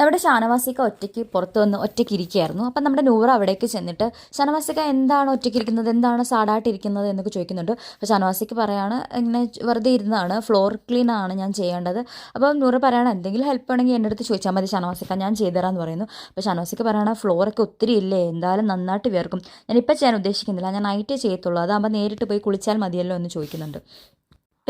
നമ്മുടെ ഷാനവാസിക്ക ഒറ്റയ്ക്ക് പുറത്ത് വന്ന് ഒറ്റയ്ക്ക് ഇരിക്കുകയായിരുന്നു. അപ്പം നമ്മുടെ നൂറ അവിടേക്ക് ചെന്നിട്ട് ഷാനവാസിക്ക എന്താണ് ഒറ്റയ്ക്ക് ഇരിക്കുന്നത്? എന്താണ് സാഡായിട്ടിരിക്കുന്നത് എന്നൊക്കെ ചോദിക്കുന്നുണ്ട്. അപ്പോൾ ഷാനവാസിക്ക് പറയാണ് ഇങ്ങനെ വെറുതെ ഇരുന്നാണ് ഫ്ലോർ ക്ലീൻ ആണ് ഞാൻ ചെയ്യേണ്ടത്. അപ്പം നൂറ് പറയണം എന്തെങ്കിലും ഹെൽപ്പ് വേണമെങ്കിൽ എന്റെ അടുത്ത് ചോദിച്ചാൽ മതി ഷാനവാസിക്ക ഞാൻ ചെയ്തുതരാമെന്ന് പറയുന്നു. അപ്പോൾ ഷാനവാസിക്ക് പറയണ ഫ്ലോറൊക്കെ ഒത്തിരി ഇല്ലേ? എന്തായാലും നന്നായിട്ട് വിയർക്കും ഞാനിപ്പോൾ ചെയ്യാൻ ഉദ്ദേശിക്കുന്നില്ല. ഞാൻ നൈറ്റേ ചെയ്യത്തുള്ളൂ. അതാകുമ്പോൾ നേരിട്ട് പോയി കുളിച്ചാൽ മതിയല്ലോ എന്ന് ചോദിക്കുന്നുണ്ട്.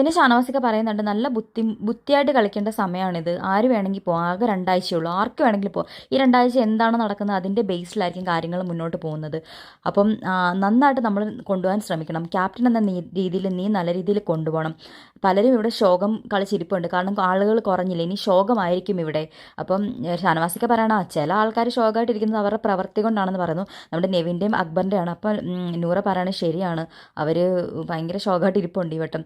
പിന്നെ ഷാനവാസൊക്കെ പറയുന്നുണ്ട് നല്ല ബുദ്ധി ബുദ്ധിയായിട്ട് കളിക്കേണ്ട സമയമാണിത് ആര് വേണമെങ്കിൽ പോകാം ആകെ രണ്ടാഴ്ചയുള്ളൂ. ആർക്ക് വേണമെങ്കിലും പോകാം ഈ രണ്ടാഴ്ച എന്താണ് നടക്കുന്നത് അതിന്റെ ബേസിലായിരിക്കും കാര്യങ്ങൾ മുന്നോട്ട് പോകുന്നത്. അപ്പം നന്നായിട്ട് നമ്മൾ കൊണ്ടുപോകാൻ ശ്രമിക്കണം. ക്യാപ്റ്റൻ എന്ന രീതിയിൽ നീ നല്ല രീതിയിൽ കൊണ്ടുപോകണം. പലരും ഇവിടെ ശോകം കളിച്ചിരിപ്പുണ്ട്. കാരണം ആളുകൾ കുറഞ്ഞില്ല? ഇനി ശോകമായിരിക്കും ഇവിടെ. അപ്പം ഷാനവാസിക്ക് പറയണ ചില ആൾക്കാർ ശോകമായിട്ടിരിക്കുന്നത് അവരുടെ പ്രവൃത്തി കൊണ്ടാണെന്ന് പറയുന്നു. നമ്മുടെ നെവിന്റെയും അക്ബറിന്റെയാണ് അപ്പം നൂറ പറയണത് ശരിയാണ്. അവർ ഭയങ്കര ശോകമായിട്ട് ഇരിപ്പുണ്ട് ഈ വട്ടം.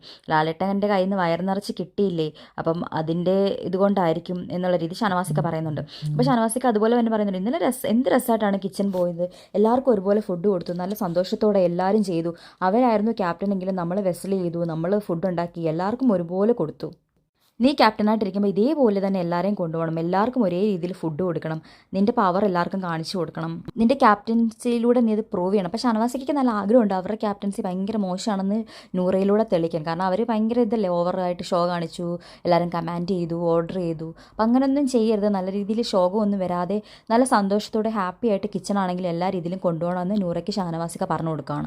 ലാലേട്ടന്റെ കയ്യിൽ നിന്ന് വയർ നിറച്ച് കിട്ടിയില്ലേ? അപ്പം അതിന്റെ ഇതുകൊണ്ടായിരിക്കും എന്നുള്ള രീതി ഷാനവാസിക്ക പറയുന്നുണ്ട്. അപ്പോൾ ഷാനവാസിക്ക അതുപോലെ തന്നെ പറയുന്നുണ്ട്. ഇന്നലെ രസ എന്ത് രസമായിട്ടാണ് കിച്ചൺ പോയത്? എല്ലാവർക്കും ഒരുപോലെ ഫുഡ് കൊടുത്തു. നല്ല സന്തോഷത്തോടെ എല്ലാവരും ചെയ്തു. അവരായിരുന്നു ക്യാപ്റ്റൻ എങ്കിലും നമ്മൾ വെസൽ ചെയ്തു. നമ്മൾ ഫുഡ് ഉണ്ടാക്കി. എല്ലാവർക്കും ഒരുപോലെ കൊടുത്തു. നീ ക്യാപ്റ്റനായിട്ടിരിക്കുമ്പോൾ ഇതേപോലെ തന്നെ എല്ലാവരെയും കൊണ്ടുപോകണം. എല്ലാവർക്കും ഒരേ രീതിയിൽ ഫുഡ് കൊടുക്കണം. നിന്റെ പവർ എല്ലാവർക്കും കാണിച്ചു കൊടുക്കണം. നിന്റെ ക്യാപ്റ്റൻസിയിലൂടെ നീ അത് പ്രൂവ് ചെയ്യണം. അപ്പോൾ ഷാനവാസിക്ക് നല്ല ആഗ്രഹമുണ്ട്. അവരുടെ ക്യാപ്റ്റൻസി ഭയങ്കര മോശമാണെന്ന് നൂറയിലൂടെ തെളിയിക്കാൻ. കാരണം അവർ ഭയങ്കര ഇതല്ലേ ഓവറായിട്ട് ഷോ കാണിച്ചു എല്ലാവരും കമാൻഡ് ചെയ്തു ഓർഡർ ചെയ്തു. അപ്പം അങ്ങനെയൊന്നും ചെയ്യരുത്. നല്ല രീതിയിൽ ശോകമൊന്നും വരാതെ നല്ല സന്തോഷത്തോടെ ഹാപ്പി ആയിട്ട് കിച്ചൺ ആണെങ്കിൽ എല്ലാ രീതിയിലും കൊണ്ടുപോകണമെന്ന് നൂറയ്ക്ക് ഷാനവാസിക്ക പറഞ്ഞു കൊടുക്കുകയാണ്.